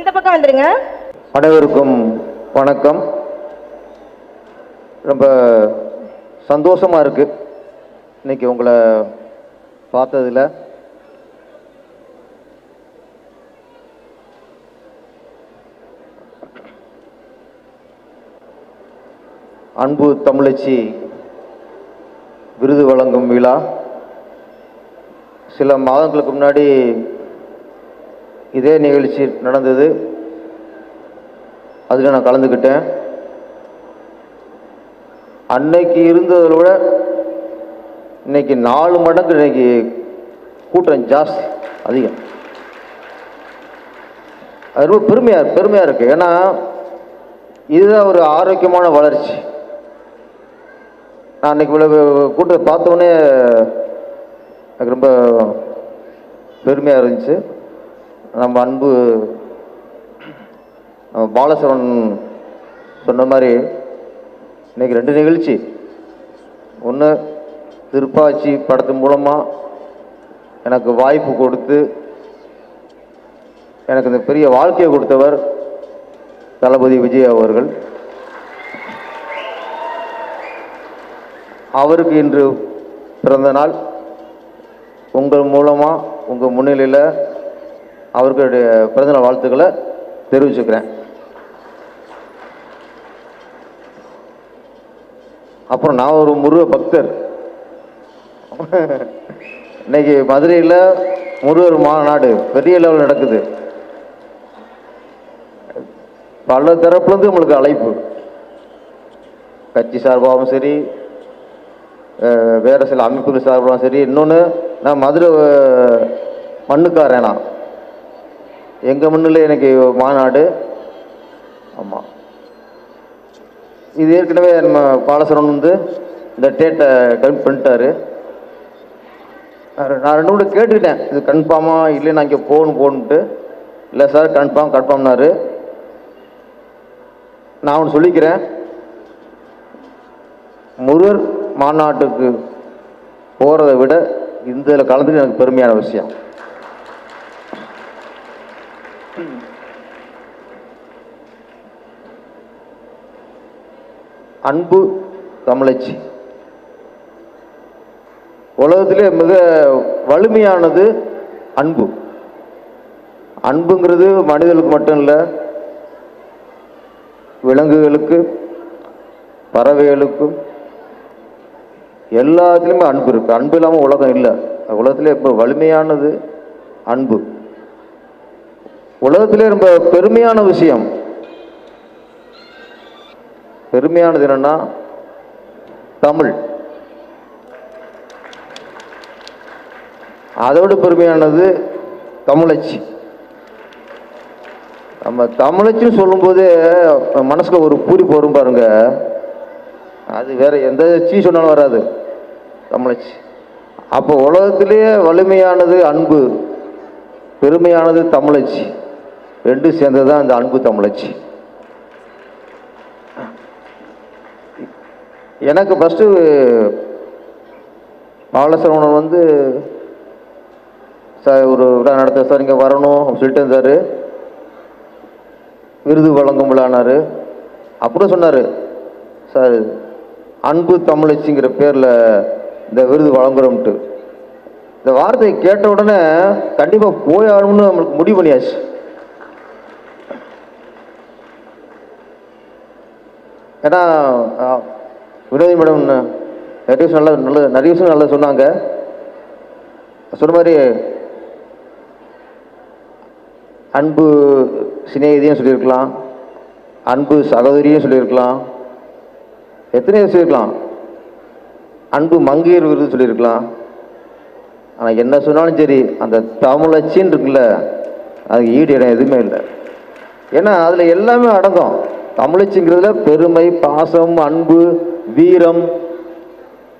அந்த பக்கம் வந்துருங்க? அனைவருக்கும் வணக்கம். ரொம்ப சந்தோஷமாக இருக்கு. இன்னைக்கு உங்களை பார்த்ததில் அன்பு தமிழச்சி விருது வழங்கும் விழா. சில மாதங்களுக்கு முன்னாடி இதே நிகழ்ச்சி நடந்தது. அதில் நான் கலந்துக்கிட்டேன். அன்னைக்கு இருந்ததை விட இன்னைக்கு நாலு மடங்கு இன்னைக்கு கூட்டம் ஜாஸ்தி அதிகம். அது ரொம்ப பெருமையாக பெருமையாக இருக்குது ஏன்னா இதுதான் ஒரு ஆரோக்கியமான வளர்ச்சி. நான் அன்னைக்கு கூட்டத்தை பார்த்தோன்னே எனக்கு ரொம்ப பெருமையாக இருந்துச்சு. நம்ம அன்பு நம்ம சொன்ன மாதிரி இன்னைக்கு ரெண்டு நிகழ்ச்சி. ஒன்று திருப்பாச்சி படத்து மூலமாக எனக்கு வாய்ப்பு கொடுத்து எனக்கு இந்த பெரிய வாழ்க்கையை கொடுத்தவர் தளபதி விஜய் அவர்கள். அவருக்கு இன்று பிறந்த நாள். உங்கள் மூலமாக உங்கள் முன்னிலையில் அவர்களுடைய பிறந்தநாள் வாழ்த்துக்களை தெரிவிச்சுக்கிறேன். அப்புறம் நான் ஒரு முருக பக்தர். இன்னைக்கு மதுரையில் முருகர் மாநாடு பெரிய லெவல் நடக்குது. பல தரப்புலேருந்து நம்மளுக்கு அழைப்பு. கட்சி சார்பாகவும் சரி வேறு சில அமைப்புகள் சார்பாகவும் சரி. இன்னொன்று நான் மதுரை மண்ணுக்காரேனா எங்கள் மண்ணில் எனக்கு மாநாடு. ஆமாம் இது ஏற்கனவே நம்ம பாலசரன் வந்து இந்த டேட்டை கன்ஃபார்ம் பண்ணிட்டாரு. நான் ரெண்டு கூட கேட்டுக்கிட்டேன். இது கன்ஃபார்மாக இல்லை நான் இங்கே போகணும் போகணுன்ட்டு இல்லை சார் கன்ஃபார்ம் கன்ஃபார்ம்னாரு நான் ஒன்று சொல்லிக்கிறேன். முருகர் மாநாட்டுக்கு போகிறத விட இந்த இதில் எனக்கு பெருமையான விஷயம். அன்பு தமிழச்சி உலகத்திலே மிக வலிமையானது அன்பு. அன்புங்கிறது மனிதர்களுக்கு மட்டும் இல்லை விலங்குகளுக்கு பறவைகளுக்கும் எல்லாத்துலேயுமே அன்பு இருக்குது அன்பு இல்லாமல் உலகம் இல்லை. உலகத்திலே இப்போ வலிமையானது அன்பு. உலகத்திலே ரொம்ப பெருமையான விஷயம் பெருமையானது என்னென்னா தமிழ். அதோட பெருமையானது தமிழச்சி. நம்ம தமிழச்சின்னு சொல்லும்போது மனசுக்கு ஒரு பூரிப்பு வரும் பாருங்க. அது வேற எந்த சீ சொன்னாலும் வராது தமிழச்சி. அப்போ உலகத்திலேயே வலிமையானது அன்பு பெருமையானது தமிழச்சி. ரெண்டும் சேர்ந்தது தான் அந்த அன்பு தமிழச்சி. எனக்கு ஃபஸ்ட்டு பாலசரவணன் வந்து சார் ஒரு விழா நடத்த சார் இங்கே வரணும் அப்படின்னு சொல்லிட்டு இருந்தார். விருது வழங்கும் விழானார் அப்புறம் சொன்னார் சார் அன்பு தமிழச்சிங்கிற பேரில் இந்த விருது வழங்குறோம்ட்டு. இந்த வார்த்தையை கேட்ட உடனே கண்டிப்பாக போய் ஆகணும்னு நம்மளுக்கு முடிவு பண்ணியாச்சு. ஏன்னா வினோதி மேடம் நிறைய நல்லா நல்ல நிறைய விஷயம் நல்லா சொன்னாங்க. சொன்ன மாதிரி அன்பு சிநேகிதியும் சொல்லியிருக்கலாம். அன்பு சகோதரியும் சொல்லியிருக்கலாம். எத்தனையோ சொல்லியிருக்கலாம். அன்பு மங்கையர் விருது சொல்லியிருக்கலாம். ஆனால் என்ன சொன்னாலும் சரி அந்த தமிழச்சின்னு இருக்குல்ல அதுக்கு ஈடு இடம் எதுவுமே இல்லை. ஏன்னா அதில் எல்லாமே அடங்கும். தமிழச்சிங்கிறதுல பெருமை பாசம் அன்பு வீரம்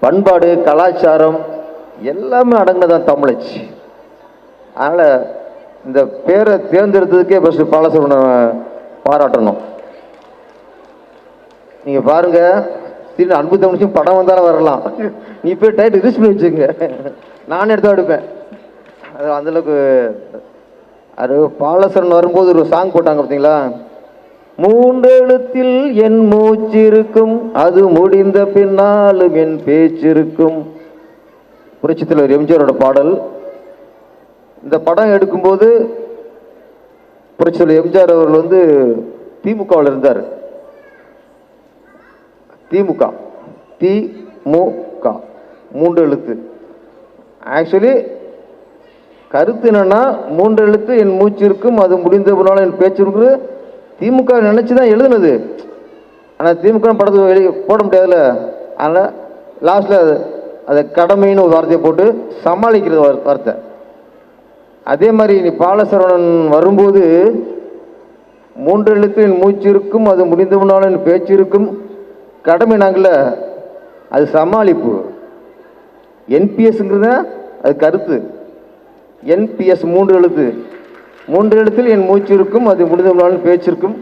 பண்பாடு கலாச்சாரம் எல்லாமே அடங்கினதான் தமிழச்சி. அதனால் இந்த பேரை தேர்ந்தெடுத்ததுக்கே ஃபஸ்ட்டு பாலசுப்ரமணியனை பாராட்டணும். நீங்கள் பாருங்கள் திடீர்னு அன்பு தமிழ்ச்சியும் படம் வந்தாலும் வரலாம். நீ போய் டைட் ரிலீஸ் பண்ணி வச்சுங்க நானே எடுத்து எடுப்பேன். அது அந்தளவுக்கு அது பாலசரன் வரும்போது ஒரு சாங் போட்டாங்க பார்த்தீங்களா மூன்றெழுத்தில் என் மூச்சிருக்கும் அது முடிந்த பின்னாலும் என் பேச்சிருக்கும். புரட்சி தலைவர் எம்ஜிஆரோட பாடல். இந்த படம் எடுக்கும்போது புரட்சி தலைவர் எம்ஜிஆர் அவர்கள் வந்து திமுகவில் இருந்தார். திமுக. திமுக. மூன்று எழுத்து ஆக்சுவலி கருத்து என்னன்னா மூன்று எழுத்து என் மூச்சு இருக்கும் அது முடிந்த பின்னாலும் என் பேச்சு இருக்குது திமுக நினச்சி தான் எழுதுனது. ஆனால் திமுக படத்தை வெளியே போட முடியாதுல்ல. அதனால் லாஸ்ட்டில் அது அதை கடமைன்னு ஒரு வார்த்தையை போட்டு சமாளிக்கிறது வார்த்தை. அதே மாதிரி நீ பாலசரவணன் வரும்போது மூன்று எழுத்தின் மூச்சு இருக்கும் அது முடிந்த என் பேச்சு இருக்கும். கடமை நாங்கள அது சமாளிப்பு. என்பிஎஸ்ங்கிறத அது கருத்து. என்பிஎஸ் மூன்று எழுத்து. மூன்று இடத்தில் என் மூச்சு இருக்கும் அது முடிந்தவர்களாலும் பேச்சிருக்கும் பேச்சு இருக்கும்.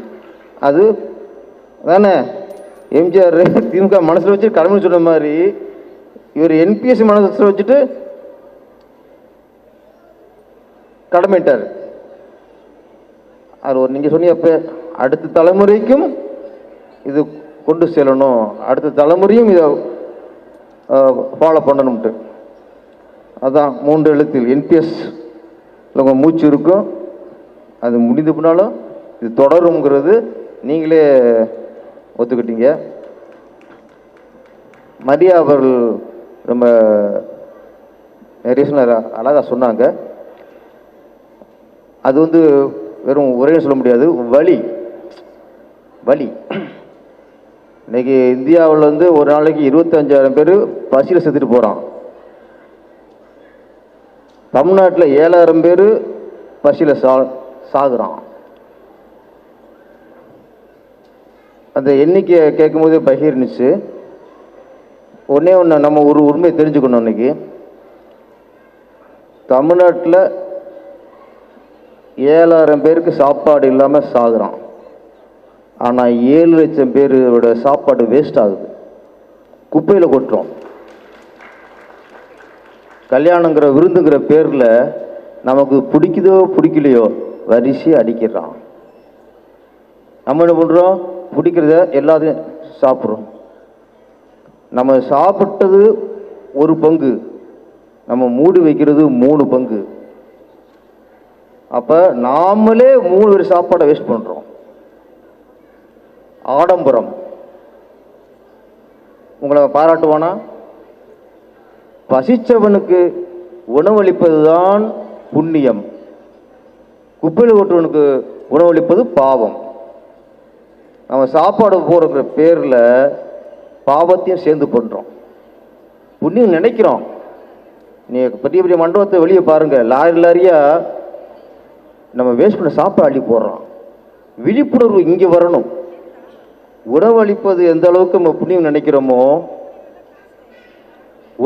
அது தானே? எம்ஜிஆர் திமுக மனசில் வச்சு கடமை சொன்ன மாதிரி இவர் என்பிஎஸ் மனசில் வச்சுட்டு கடமைட்டார் அது ஒரு நீங்கள் சொன்னீங்க அப்போ அடுத்த தலைமுறைக்கும் இது கொண்டு செல்லணும். அடுத்த தலைமுறையும் இதை ஃபாலோ பண்ணணும்ட்டு. அதான் மூன்று எழுத்தில் என்பிஎஸ் உங்கள் மூச்சு இருக்கும். அது முடிந்த பின்னாலும் இது தொடருங்கிறது நீங்களே ஒத்துக்கிட்டீங்க. மரியா அவர்கள் ரொம்ப நிறைய அழகாக சொன்னாங்க. அது வந்து வெறும் உரைன்னு சொல்ல முடியாது வழி வழி இன்றைக்கி இந்தியாவில் வந்து ஒரு நாளைக்கு இருபத்தஞ்சாயிரம் பேர் பசியில் செத்துட்டு போகிறான் தமிழ்நாட்டில் ஏழாயிரம் பேர் பசியில் சா சாகுறான். அந்த எண்ணிக்கையை கேட்கும்போது பகிர்ந்துச்சு. ஒன்றே ஒன்று நம்ம ஒரு உண்மையை தெரிஞ்சுக்கணும் இன்னைக்கு. தமிழ்நாட்டில் ஏழாயிரம் பேருக்கு சாப்பாடு இல்லாமல் சாகுறான். ஆனால் ஏழு லட்சம் பேரோட சாப்பாடு வேஸ்ட் ஆகுது. குப்பையில் கொட்டுறோம். கல்யாணங்கிற விருந்துங்கிற பேரில் நமக்கு பிடிக்குதோ பிடிக்கலையோ வரிசை அடிக்கிறான். நம்ம என்ன பண்ணுறோம் பிடிக்கிறத எல்லாத்தையும் சாப்பிட்றோம். நம்ம சாப்பிட்டது ஒரு பங்கு. நம்ம மூடி வைக்கிறது மூணு பங்கு. அப்போ நாமளே மூணு பேர் சாப்பாடை வேஸ்ட் பண்ணுறோம் ஆடம்பரம். உங்களை பாராட்டுவானா? பசிச்சவனுக்கு உணவளிப்பது தான் புண்ணியம். குப்பையில் கொட்டுவனுக்கு உணவளிப்பது பாவம். நம்ம சாப்பாடு போடுற பேரில் பாவத்தையும் சேர்ந்து பண்ணுறோம் புண்ணியம் நினைக்கிறோம். நீ பெரிய பெரிய மண்டபத்தை வெளியே பாருங்கள் லாரி லாரியாக நம்ம வேஸ்ட் பண்ண சாப்பாடு அள்ளி போடுறோம். விழிப்புணர்வு இங்கே வரணும். உணவளிப்பது எந்த அளவுக்கு நம்ம புண்ணியம் நினைக்கிறோமோ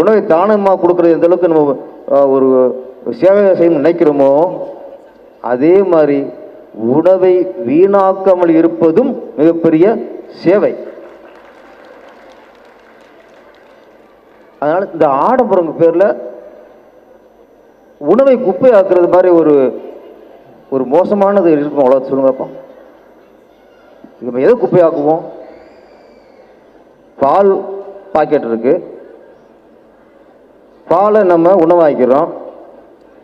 உணவை தானமாக கொடுக்குறது எந்த அளவுக்கு நம்ம ஒரு சேவை செய்யணும்னு நினைக்கிறோமோ அதே மாதிரி உணவை வீணாக்காமல் இருப்பதும் மிகப்பெரிய சேவை. அதனால் இந்த ஆடம்பரங்க பேரில் உணவை குப்பை ஆக்குறது மாதிரி ஒரு ஒரு மோசமானது இருக்கும் அவ்வளோ சொல்லுங்கப்பா நம்ம எதை குப்பையாக்குவோம்? பால் பாக்கெட் இருக்கு. பாலை நம்ம உணவாக்கிறோம்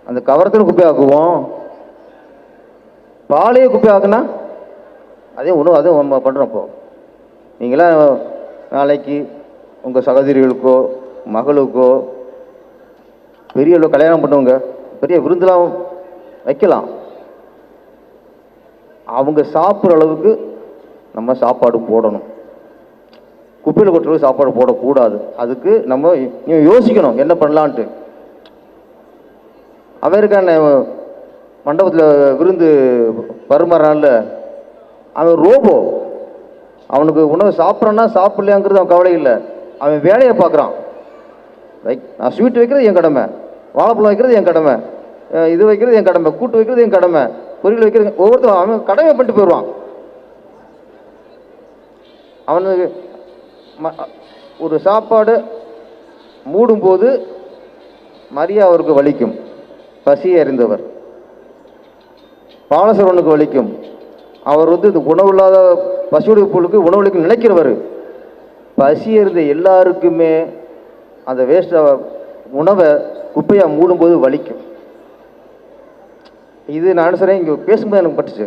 அந்த கவரத்தில் குப்பையாக்குவோம். பாலையே குப்பையாக்குனா அதே உணவு அதுவும் நம்ம பண்ணுறோம் இப்போ. நீங்களாம் நாளைக்கு உங்கள் சகோதரிகளுக்கோ மகளுக்கோ பெரிய அளவு கல்யாணம் பண்ணுவங்க பெரிய விருந்துலாம் வைக்கலாம். அவங்க சாப்பிட்ற அளவுக்கு நம்ம சாப்பாடு போடணும். குப்பையில் கொட்டுறது சாப்பாடு போடக்கூடாது. அதுக்கு நம்ம யோசிக்கணும் என்ன பண்ணலான்ட்டு. அவருக்கான மண்டபத்தில் விருந்து பருமாறான்ல அவன் ரோபோ. அவனுக்கு உணவு சாப்பிட்றான்னா சாப்பிட்லையாங்கிறது அவன் கவலை இல்லை. அவன் வேலையை பார்க்குறான். ரைட் நான் ஸ்வீட் வைக்கிறது என் கடமை. வாழைப்பழம் வைக்கிறது என் கடமை. இது வைக்கிறது என் கடமை. கூட்டு வைக்கிறது என் கடமை. பொரியல் வைக்கிறது ஒவ்வொருத்தரும் அவன் கடமை பண்ணிட்டு போயிடுவான். அவனுக்கு ம- ஒரு சாப்பாடு மூடும்போது மரியா அவருக்கு வலிக்கும். பசியை அறிந்தவர். பாலசரவனுக்கு வலிக்கும். அவர் வந்து இந்த உணவில்லாத பசியுடைய உணவு உணவளிக்கும் நினைக்கிறவர். பசி இருந்த எல்லாருக்குமே அந்த வேஸ்ட்டை உணவை குப்பையாக மூடும்போது வலிக்கும். இது நான் சொல்கிறேன் இங்கே பேசும்போது எனக்கு பட்டுச்சு.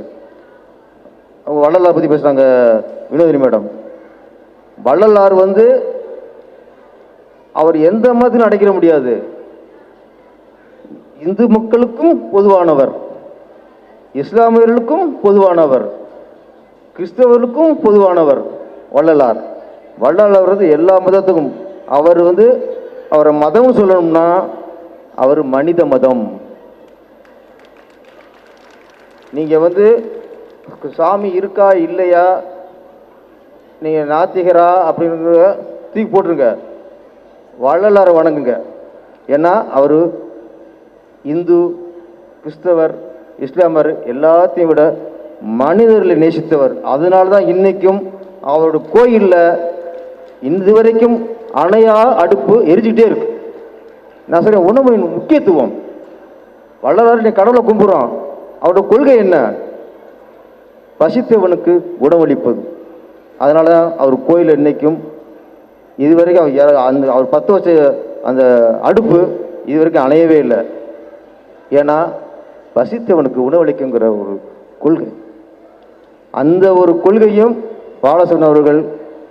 அவங்க வள்ளலார் பற்றி பேசுகிறாங்க வினோதினி மேடம். வள்ளலார் வந்து அவர் எந்த மதத்திலும் அடைக்கிற முடியாது. இந்து மக்களுக்கும் பொதுவானவர். இஸ்லாமியர்களுக்கும் பொதுவானவர் கிறிஸ்தவர்களுக்கும் பொதுவானவர் வள்ளலார். வள்ளலார் வந்து எல்லா மதத்துக்கும் அவர் வந்து அவரை மதம் சொல்லணும்னா அவர் மனித மதம். நீங்கள் வந்து சாமி இருக்கா இல்லையா? நீங்கள் நாத்திகரா அப்படிங்கிற தூக்கி போட்டுருங்க. வள்ளலாரை வணங்குங்க. ஏன்னா அவர் இந்து கிறிஸ்தவர் இஸ்லாமர் எல்லாத்தையும் விட மனிதர்களை நேசித்தவர். அதனால தான் இன்னைக்கும் அவரோட கோயிலில் இது வரைக்கும் அணையா அடுப்பு எரிஞ்சிக்கிட்டே இருக்கு. நான் சொல்கிறேன் உணவின் முக்கியத்துவம். வள்ளலார் நீ கடவுளை கும்புறோம் அவரோட கொள்கை என்ன? பசித்தவனுக்கு உணவளிப்பது. அதனால தான் அவர் கோயில் இன்னைக்கும் இதுவரைக்கும் அவர் அந்த அவர் பற்ற வச்ச அந்த அடுப்பு இதுவரைக்கும் அணையவே இல்லை. ஏன்னா பசித்தவனுக்கு உணவளிக்குங்கிற ஒரு கொள்கை. அந்த ஒரு கொள்கையும் பாலசன் அவர்கள்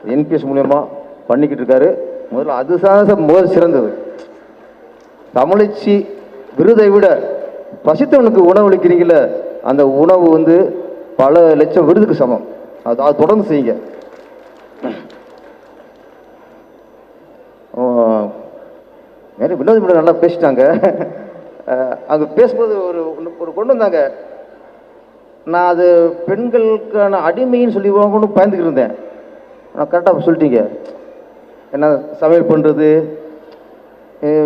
என்பிஎஸ் மூலயமா பண்ணிக்கிட்டு இருக்காரு. முதல்ல அதுதான் சார் முதல் சிறந்தது. தமிழச்சி விருதை விட பசித்தவனுக்கு உணவளிக்கிறீங்கள அந்த உணவு வந்து பல லட்சம் விருதுக்கு சமம். அது அது தொடர்ந்து செய்யுங்க. ஓ, நிறைய நல்லா பேசிட்டாங்க. அங்கே பேசும்போது ஒரு ஒரு கொண்டு வந்தாங்க. நான் அது பெண்களுக்கான அடிமைன்னு சொல்லி வாங்கணும்னு பயந்துக்கிட்டு இருந்தேன். நான் கரெக்டாக சொல்லிட்டீங்க. என்ன சமையல் பண்ணுறது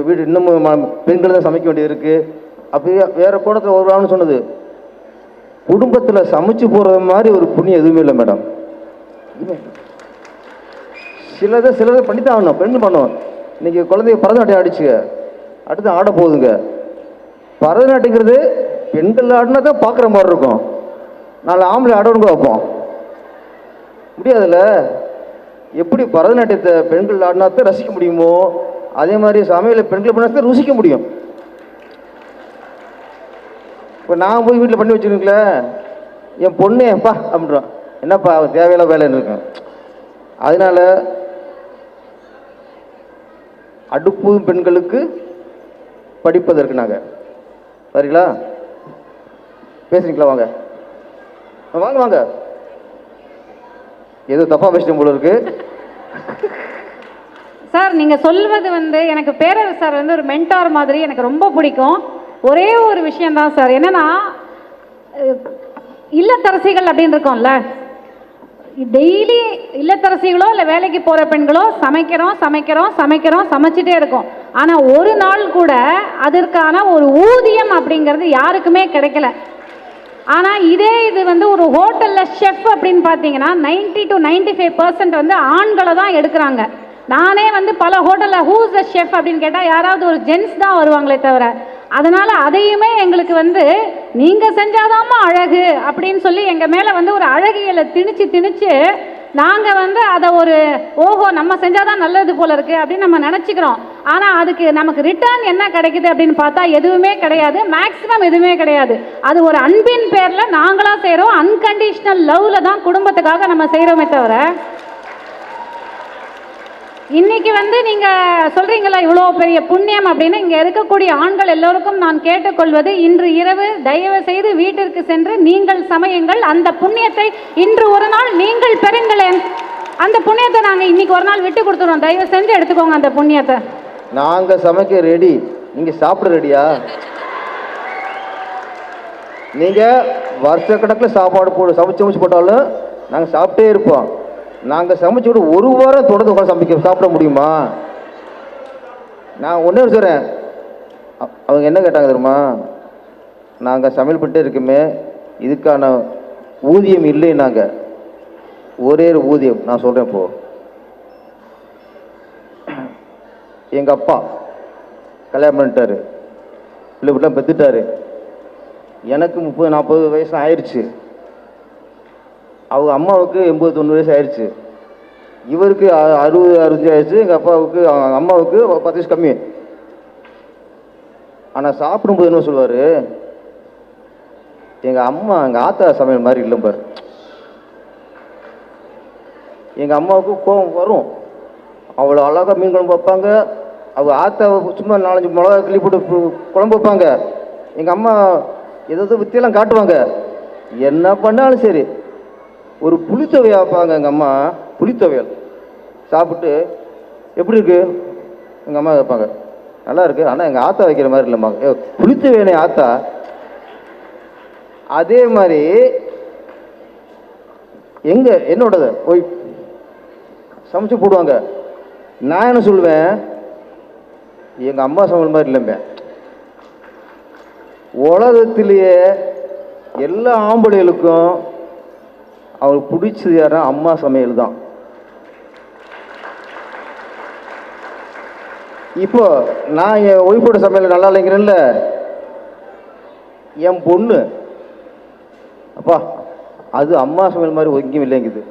வீடு இன்னமும் பெண்கள் தான் சமைக்க வேண்டியது இருக்குது அப்படியே வேறு கோணத்தில் வருவாங்கன்னு சொன்னது. குடும்பத்தில் சமைச்சு போகிறது மாதிரி ஒரு புண்ணியம் எதுவுமே இல்லை மேடம். இல்லை. சிலதை சிலதை பண்ணித்தான் ஆகணும். பெண்கள் பண்ணுவோம் இன்றைக்கி குழந்தைய பரதநாட்டியம் ஆடிச்சுங்க. அடுத்து ஆட போகுதுங்க. பரதநாட்டியங்கிறது பெண்கள் ஆடினா தான் பார்க்குற மாதிரி இருக்கும். நாலு ஆம்பளை ஆடவனுக்கு வைப்போம். முடியாதுல்ல? எப்படி பரதநாட்டியத்தை பெண்கள் ஆடினா தான் ரசிக்க முடியுமோ அதே மாதிரி சமையலை பெண்கள் பண்ணா தான் ருசிக்க முடியும். இப்போ நான் போய் வீட்டில் பண்ணி வச்சுருக்கீங்களே என் பொண்ணு எப்பா அப்படின்றான். என்னப்பா அவன் தேவையில்ல வேலைன்னு இருக்கேன் அதனால அடுப்பு பெண்களுக்கு படிப்பதற்கு நாங்கள் சரிங்களா பேசுறீங்களா வாங்க. வாங்க வாங்க. ஏதோ தப்பா பேசிட்டேன் போல இருக்கு. சார் நீங்க சொல்வது வந்து எனக்கு பேரரசு சார் வந்து ஒரு மென்டார் மாதிரி எனக்கு ரொம்ப பிடிக்கும். ஒரே ஒரு விஷயம் தான் சார். என்னன்னா இல்லத்தரசிகள் அப்படின்னு இருக்கோம்ல. டெய்லி இல்லத்தரசிகளோ இல்லை வேலைக்கு போகிற பெண்களோ சமைக்கிறோம் சமைக்கிறோம் சமைக்கிறோம் சமைச்சிட்டே இருக்கோம். ஆனால் ஒரு நாள் கூட அதற்கான ஒரு ஊதியம் அப்படிங்கிறது யாருக்குமே கிடைக்கல. ஆனால் இதே இது வந்து ஒரு ஹோட்டலில் ஷெஃப் அப்படின்னு பார்த்தீங்கன்னா 90 டு 95% ஃபைவ் பர்சன்ட் வந்து ஆண்களை தான் எடுக்கிறாங்க. நானே வந்து பல ஹோட்டலில் ஹூஸ் த ஷெஃப் அப்படின்னு கேட்டால் யாராவது ஒரு ஜென்ஸ் தான் வருவாங்களே தவிர அதனால் அதையுமே எங்களுக்கு வந்து நீங்கள் செஞ்சாதாம்மா அழகு அப்படின்னு சொல்லி எங்கள் மேலே வந்து ஒரு அழகியலை திணிச்சு திணிச்சு நாங்கள் வந்து அதை ஒரு ஓஹோ நம்ம செஞ்சால் தான் நல்லது போல இருக்குது அப்படின்னு நம்ம நினச்சிக்கிறோம். ஆனால் அதுக்கு நமக்கு ரிட்டர்ன் என்ன கிடைக்குது அப்படின்னு பார்த்தா எதுவுமே கிடையாது. மேக்ஸிமம் எதுவுமே கிடையாது. அது ஒரு அன்பின் பேரில் நாங்களாக செய்கிறோம் அன்கண்டிஷ்னல் லவ்வில் தான் குடும்பத்துக்காக நம்ம செய்கிறோமே தவிர இன்னைக்கு வந்து நீங்க சொல்றீங்களா இவ்வளோ பெரிய புண்ணியம் அப்படின்னு? இங்க இருக்கக்கூடிய ஆண்கள் எல்லோருக்கும் நான் கேட்டுக்கொள்வது இன்று இரவு தயவு செய்து வீட்டிற்கு சென்று நீங்கள் சமையுங்கள். அந்த புண்ணியத்தை இன்று ஒரு நாள் நீங்கள் பெறுங்களேன். அந்த புண்ணியத்தை நாங்க இன்னைக்கு ஒரு நாள் விட்டு கொடுத்துருவோம் தயவு செஞ்சு எடுத்துக்கோங்க அந்த புண்ணியத்தை. நாங்க சமைக்க ரெடி நீங்க சாப்பிட ரெடியா நீங்க வருஷ சாப்பாடு போடு சமைச்சு சமைச்சு போட்டாலும் நாங்க சாப்பிட்டே இருப்போம். நாங்கள் சமைச்சு விட ஒரு வாரம் தொடர்ந்து உட்காந்து சமைக்க சாப்பிட முடியுமா? நான் ஒன்றே சொல்கிறேன் அவங்க என்ன கேட்டாங்க தெரியுமா? நாங்கள் சமையல் பண்ணிட்டு இருக்குமே இதுக்கான ஊதியம் இல்லை நாங்கள் ஒரே ஒரு ஊதியம் நான் சொல்கிறேன் இப்போ. எங்கள் அப்பா கல்யாணம் பண்ணிட்டாரு. பிள்ளை பிள்ளை பெற்றுட்டாரு எனக்கு முப்பது நாற்பது வயசு ஆயிடுச்சு அவங்க அம்மாவுக்கு எண்பது தொண்ணூறு வயசு ஆயிடுச்சு இவருக்கு அறுபது அறுபத்தஞ்சு ஆயிடுச்சு எங்கள் அப்பாவுக்கு அவங்க அம்மாவுக்கு பத்து வயசு கம்மி. ஆனால் சாப்பிடும்போது என்ன சொல்லுவார்? எங்கள் அம்மா எங்கள் ஆத்தா சமையல் மாதிரி இல்லை பார். எங்கள் அம்மாவுக்கு கோபம் வரும். அவ்வளோ அழகாக மீன் குழம்பு வைப்பாங்க. அவங்க ஆத்தாவை சும்மா நாலஞ்சு மிளகா கிள்ளி போட்டு குழம்பு வைப்பாங்க. எங்கள் அம்மா ஏதாவது வித்தியெல்லாம் காட்டுவாங்க. என்ன பண்ணாலும் சரி. ஒரு புளித்தொவையா வைப்பாங்க எங்கள் அம்மா. புளித்தொவையல். சாப்பிட்டு எப்படி இருக்கு? எங்கள் அம்மா வைப்பாங்க நல்லா இருக்குது ஆனால் எங்கள் ஆத்தா வைக்கிற மாதிரி இல்லைம்மா ஏ, ஆத்தா. அதே மாதிரி எங்கே என்னோடது? போய் சமைச்சு போடுவாங்க. நான் என்ன சொல்லுவேன் எங்கள் அம்மா சமையல் மாதிரி இல்லைம்பேன் உலகத்திலேயே எல்லா ஆம்பளைகளுக்கும் அவங்களுக்கு பிடிச்சது யாரா அம்மா சமையல் தான். இப்போ நான் என் ஒய்ஃபோட சமையல் நல்லா இல்லைங்கிறேன்ல. என் பொண்ணு. அப்பா அது அம்மா சமையல் மாதிரி எங்கேயும் இல்லைங்குது.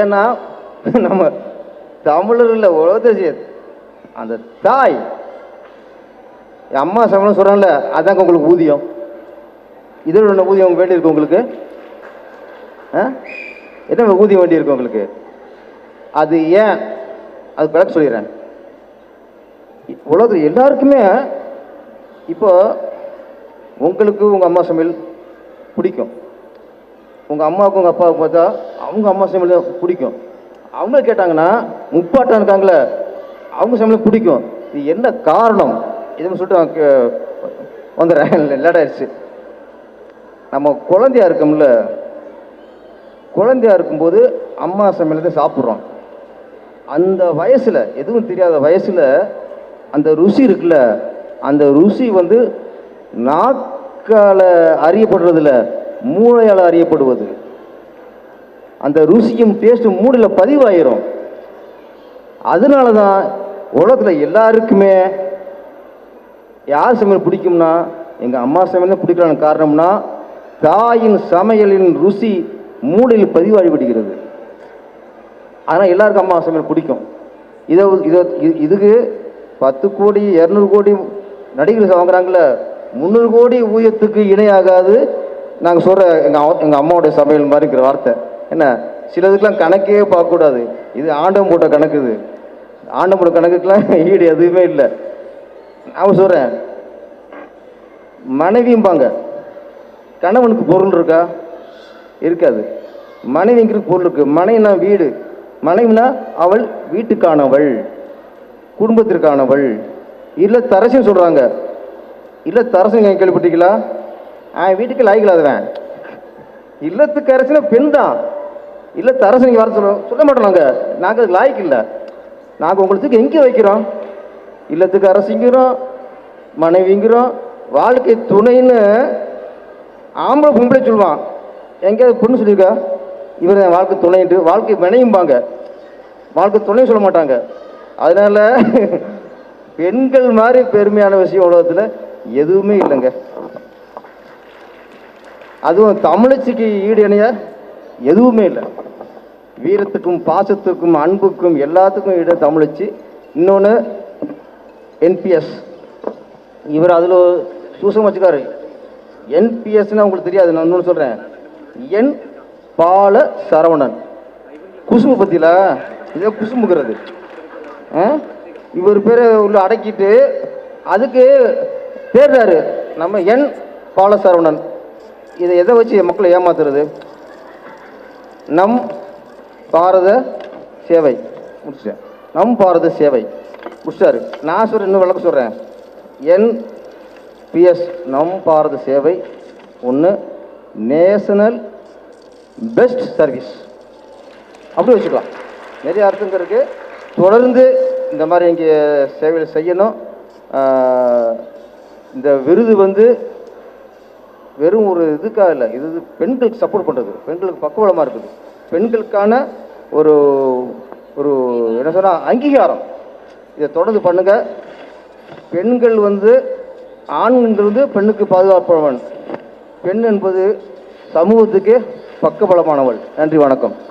ஏன்னா நம்ம தமிழர்ல உலகத்தை அந்த தாய். என் அம்மா சமையல் சொல்கிறாங்கல்ல அதாங்க உங்களுக்கு ஊதியம். இதோட ஊதியம் ஊதியம் வேண்டி இருக்கு உங்களுக்கு? என்ன ஊதிய வண்டி இருக்கு உங்களுக்கு? அது ஏன்? அது விளக்க சொல்லிடுறேன். உலகத்தில் எல்லாருக்குமே இப்போ உங்களுக்கு உங்கள் அம்மா சமையல் பிடிக்கும். உங்கள் அம்மாவுக்கு உங்கள் அப்பாவுக்கு பார்த்தா அவங்க அம்மா சமையல் பிடிக்கும். அவங்க கேட்டாங்கன்னா முப்பாட்டம் இருக்காங்களே அவங்க சமையல் பிடிக்கும். இது என்ன காரணம்? இதுன்னு சொல்லிட்டு வந்துடுறேன். லேட் ஆயிடுச்சு. நம்ம குழந்தையா இருக்கோம்ல குழந்தையா இருக்கும்போது அம்மா சமையலத்தை தான் சாப்பிட்றோம். அந்த வயசில் எதுவும் தெரியாத வயசில் அந்த ருசி இருக்குல்ல அந்த ருசி வந்து நாக்கால் அறியப்படுறதில்ல மூளையால் அறியப்படுவது. அந்த ருசியும் டேஸ்ட்டும் மூடில் பதிவாயிரும். அதனால தான் உலகத்தில் எல்லாருக்குமே யார் சமையல் பிடிக்கும்னா எங்கள் அம்மா சமையல் தான் காரணம்னா தாயின் சமையலின் ருசி மூளையில் பதிவாகி விடுகிறது ஆனால் எல்லாருக்கும் அம்மா சமையல் பிடிக்கும். இதை இதை இது- இதுக்கு பத்து கோடி இரநூறு கோடி நடிகர்கள் வாங்குறாங்கள முந்நூறு கோடி ஊயத்துக்கு இணையாகாது. நாங்கள் சொல்கிற எங்கள் எங்கள் அம்மாவோட சமையல் இருக்கிற வார்த்தை. என்ன? சிலதுக்கெலாம் கணக்கே பார்க்கக்கூடாது. இது ஆண்டம் போட்ட கணக்கு இது. ஆண்டம் போட்ட கணக்குக்கெலாம் ஈடு எதுவுமே இல்லை. நான் சொல்கிறேன் மனைவியும்பாங்க. கணவனுக்கு பொருள் இருக்கா? இருக்காது. மனைவிங்கிறது பொருள் இருக்கு மனைவினா வீடு மனைவினா அவள் வீட்டுக்கானவள் குடும்பத்திற்கானவள். இல்லை தரசின்னு சொல்கிறாங்க இல்லை தரசுங்க கேள்விப்பட்டீங்களா ஆ வீட்டுக்கு லாய்க்கலாதவன் இல்லத்துக்கு அரசினா பெண் தான். இல்லை தரசு நீங்கள் வர சொல்ல சொல்ல மாட்டோம் நாங்கள் நாங்கள் அதுக்கு லாய்க்கு இல்லை. நாங்கள் உங்களுக்கு எங்கே வைக்கிறோம்? இல்லத்துக்கு அரசிங்கிறோம் மனைவிங்கிறோம் வாழ்க்கை துணைன்னு ஆம்பளை பொம்பளை சொல்லுவான். எங்கேயாவது பொண்ணு சொல்லியிருக்கா? இவர் என் வாழ்க்கை துணைன்ட்டு வாழ்க்கை வினையும்பாங்க. வாழ்க்கை துணையும் சொல்ல மாட்டாங்க. அதனால் பெண்கள் மாதிரி பெருமையான விஷயம் உலகத்தில் எதுவுமே இல்லைங்க. அதுவும் தமிழச்சிக்கு ஈடு இணைய எதுவுமே இல்லை. வீரத்துக்கும் பாசத்துக்கும் அன்புக்கும் எல்லாத்துக்கும் ஈடு தமிழச்சி. இன்னொன்று என்பிஎஸ் இவர் அதில் சூசம் வச்சுக்காரு. என்பிஎஸ்னா உங்களுக்கு தெரியாது நான் இன்னொன்று சொல்கிறேன் என் பால சரவணன் குசும்பு பத்தியில இதை குசும்புங்கிறது இவர் பேரை உள்ள அடக்கிட்டு அதுக்கு தேடுறாரு நம்ம என் பால சரவணன் இதை எதை வச்சு மக்களை ஏமாத்துறது? நம் பாரத சேவை. முடிச்சேன் நம் பாரத சேவை. முடிச்சாரு. நான் சொல்கிறேன் இன்னும் விளக்க சொல்கிறேன் என் பிஎஸ் நம் பாரத சேவை ஒன்று நேஷனல் பெஸ்ட் சர்வீஸ். அப்படி வச்சுக்கலாம். நிறைய அர்த்தங்க இருக்குது தொடர்ந்து இந்த மாதிரி இங்கே சேவைகள் செய்யணும். இந்த விருது வந்து வெறும் ஒரு இதுக்காக இல்லை. இது இது பெண்களுக்கு சப்போர்ட் பண்ணுறது பெண்களுக்கு பக்குவலமாக இருக்குது. பெண்களுக்கான ஒரு ஒரு என்ன சொன்னால் அங்கீகாரம். இதை தொடர்ந்து பண்ணுங்கள் பெண்கள் வந்து ஆண்கள் வந்து பெண்ணுக்கு பாதுகாப்பவன். பெண் என்பது சமூகத்துக்கே பக்கபலமானவள். நன்றி வணக்கம்.